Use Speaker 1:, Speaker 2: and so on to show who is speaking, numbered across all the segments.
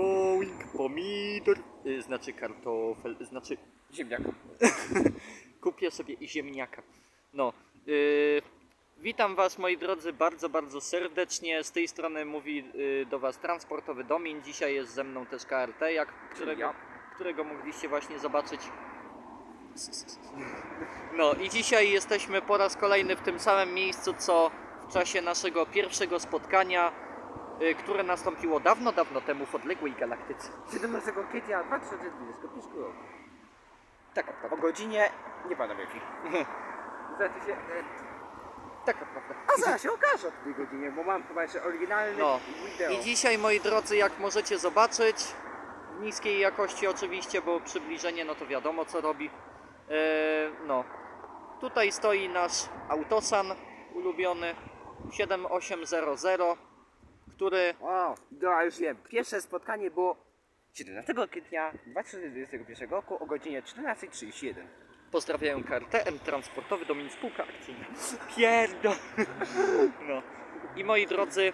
Speaker 1: Mowing pomidor, y, znaczy kartofel, znaczy
Speaker 2: Ziemniak.
Speaker 1: kupię sobie i ziemniaka. No, y, witam Was moi drodzy bardzo, bardzo serdecznie. Z tej strony mówi y, do Was transportowy Domin. Dzisiaj jest ze mną też KRT, jak, którego,
Speaker 2: ja.
Speaker 1: którego mogliście właśnie zobaczyć. No i dzisiaj jesteśmy po raz kolejny w tym samym miejscu, co w czasie naszego pierwszego spotkania, które nastąpiło dawno, dawno temu w odległej galaktyce.
Speaker 2: 17 kwietnia 2021 roku.
Speaker 1: Taka
Speaker 2: O
Speaker 1: prawda.
Speaker 2: godzinie... nie pamiętam jaki. Znaczy się... e,
Speaker 1: Taka prawda.
Speaker 2: A zaraz się okaże o tej godzinie, bo mam chyba jeszcze oryginalny
Speaker 1: No.
Speaker 2: wideo.
Speaker 1: I dzisiaj, moi drodzy, jak możecie zobaczyć, w niskiej jakości oczywiście, bo przybliżenie, no to wiadomo co robi. E, no, tutaj stoi nasz Autosan ulubiony 7800, który
Speaker 2: O, dobra, już wiem. Pierwsze spotkanie było 17 kwietnia 2021 roku o godzinie 14.31.
Speaker 1: pozdrawiają KRTM Transportowy Domin Spółka Akcyjna. Pierdol! No. I moi drodzy,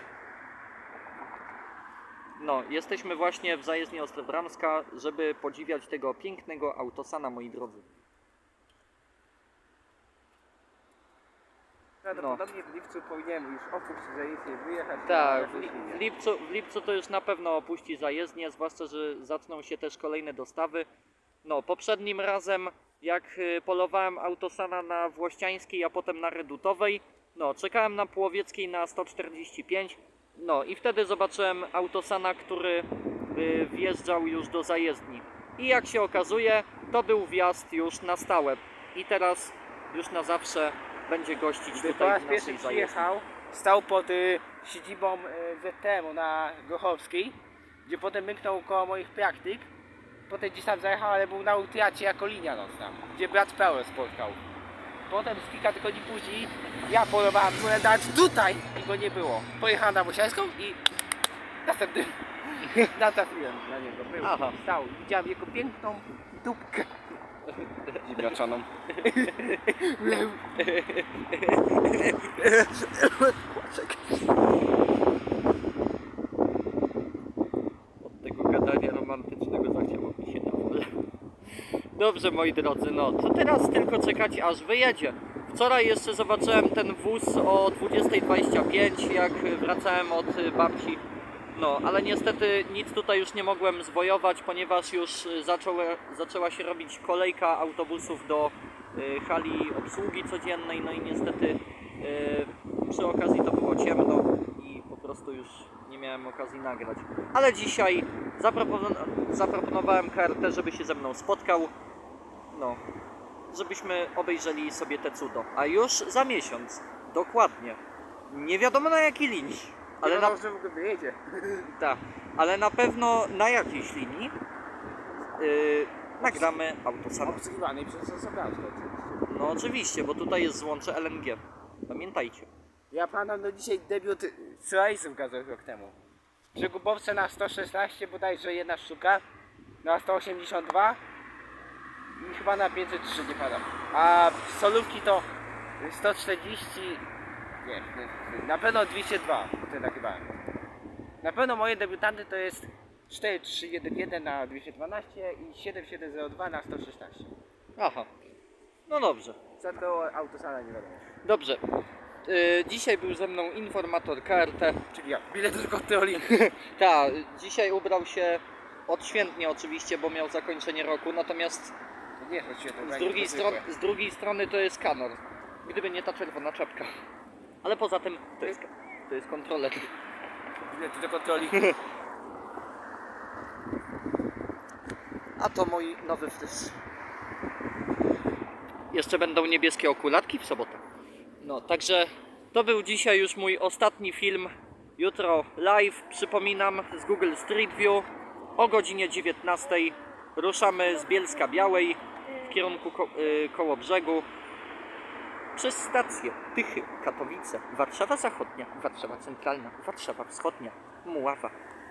Speaker 1: no, jesteśmy właśnie w zajezdni Ostrobramska, żeby podziwiać tego pięknego Autosana, moi drodzy.
Speaker 2: Prawdopodobnie w lipcu powinienem już opuścić zajezdnię, wyjechać
Speaker 1: Tak, w, li- w, lipcu, w lipcu to już na pewno opuści zajezdnię, zwłaszcza, że zaczną się też kolejne dostawy. No, poprzednim razem, jak y, polowałem Autosana na Włościańskiej, a potem na Redutowej, no, czekałem na Połowieckiej na 145, no i wtedy zobaczyłem Autosana, który y, wjeżdżał już do zajezdni. I jak się okazuje, to był wjazd już na stałe. I teraz już na zawsze będzie gościć
Speaker 2: Gdy po
Speaker 1: tutaj
Speaker 2: raz
Speaker 1: w
Speaker 2: pierwszy
Speaker 1: naszej zajezdni.
Speaker 2: przyjechał, stał pod y, siedzibą y, ZTM-u na Gochowskiej, gdzie potem myknął koło moich praktyk. Potem gdzieś tam zajechał, ale był na utracie jako linia nocna, gdzie brat Pełen spotkał. Potem z kilka tygodni później ja polowałem byłem dać tutaj i go nie było. Pojechałem na Bosiańską i następny natrafiłem na niego. Był,
Speaker 1: Aha.
Speaker 2: stał. Widziałem jego piękną dupkę. Ziemniaczaną.
Speaker 1: Od tego gadania romantycznego zachciało mi się na. Dobrze moi drodzy, no to teraz tylko czekać aż wyjedzie. Wczoraj jeszcze zobaczyłem ten wóz o 20.25 jak wracałem od babci. No, ale niestety nic tutaj już nie mogłem zwojować, ponieważ już y, zaczęła, zaczęła się robić kolejka autobusów do y, hali obsługi codziennej, no i niestety y, przy okazji to było ciemno i po prostu już nie miałem okazji nagrać. Ale dzisiaj zapropon zaproponowałem KRT, żeby się ze mną spotkał. No, żebyśmy obejrzeli sobie te cudo. A już za miesiąc, dokładnie. Nie wiadomo na jakiej linii, ale na,
Speaker 2: w
Speaker 1: tak, ale na pewno na jakiejś linii yy, nagramy autosam.
Speaker 2: Obsługiwanej przez oczywiście.
Speaker 1: No oczywiście, bo tutaj jest złącze LNG. Pamiętajcie.
Speaker 2: Ja pamiętam do dzisiaj debiut Slice'ów gazowych rok temu. Przy gubowce na 116 bodajże jedna sztuka, na 182 i chyba na 503 nie padam. A solówki to 140, nie, na pewno 202, wtedy nagrywałem. Na pewno moje debiutanty to jest 4311 na 212 i 7702 na 116.
Speaker 1: Aha. No dobrze.
Speaker 2: Co to autosala nie wiadomo.
Speaker 1: Dobrze. Yy, dzisiaj był ze mną informator KRT.
Speaker 2: Czyli ja, bilet do kontroli.
Speaker 1: Tak, dzisiaj ubrał się odświętnie oczywiście, bo miał zakończenie roku, natomiast
Speaker 2: Nie, to
Speaker 1: z drugiej, stron, z drugiej strony to jest kanor. Gdyby nie ta czerwona czapka. Ale poza tym to jest, to jest kontroler.
Speaker 2: Bilety do kontroli.
Speaker 1: A to mój nowy fryz. Jeszcze będą niebieskie okulatki w sobotę. No, także to był dzisiaj już mój ostatni film. Jutro live, przypominam, z Google Street View o godzinie 19. Ruszamy z Bielska Białej w kierunku ko- y, koło brzegu przez stację Tychy, Katowice, Warszawa Zachodnia, Warszawa Centralna, Warszawa Wschodnia, Muława,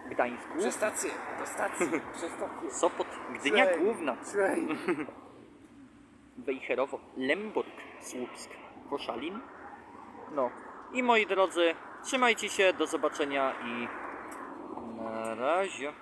Speaker 1: Gdańsk,
Speaker 2: Przez stację, do stacji, przez stację.
Speaker 1: Sopot, Gdynia. Główna,
Speaker 2: Słuchaj,
Speaker 1: Wejherowo, Lemburg, Słupsk, Koszalin. No i moi drodzy, trzymajcie się, do zobaczenia i na razie.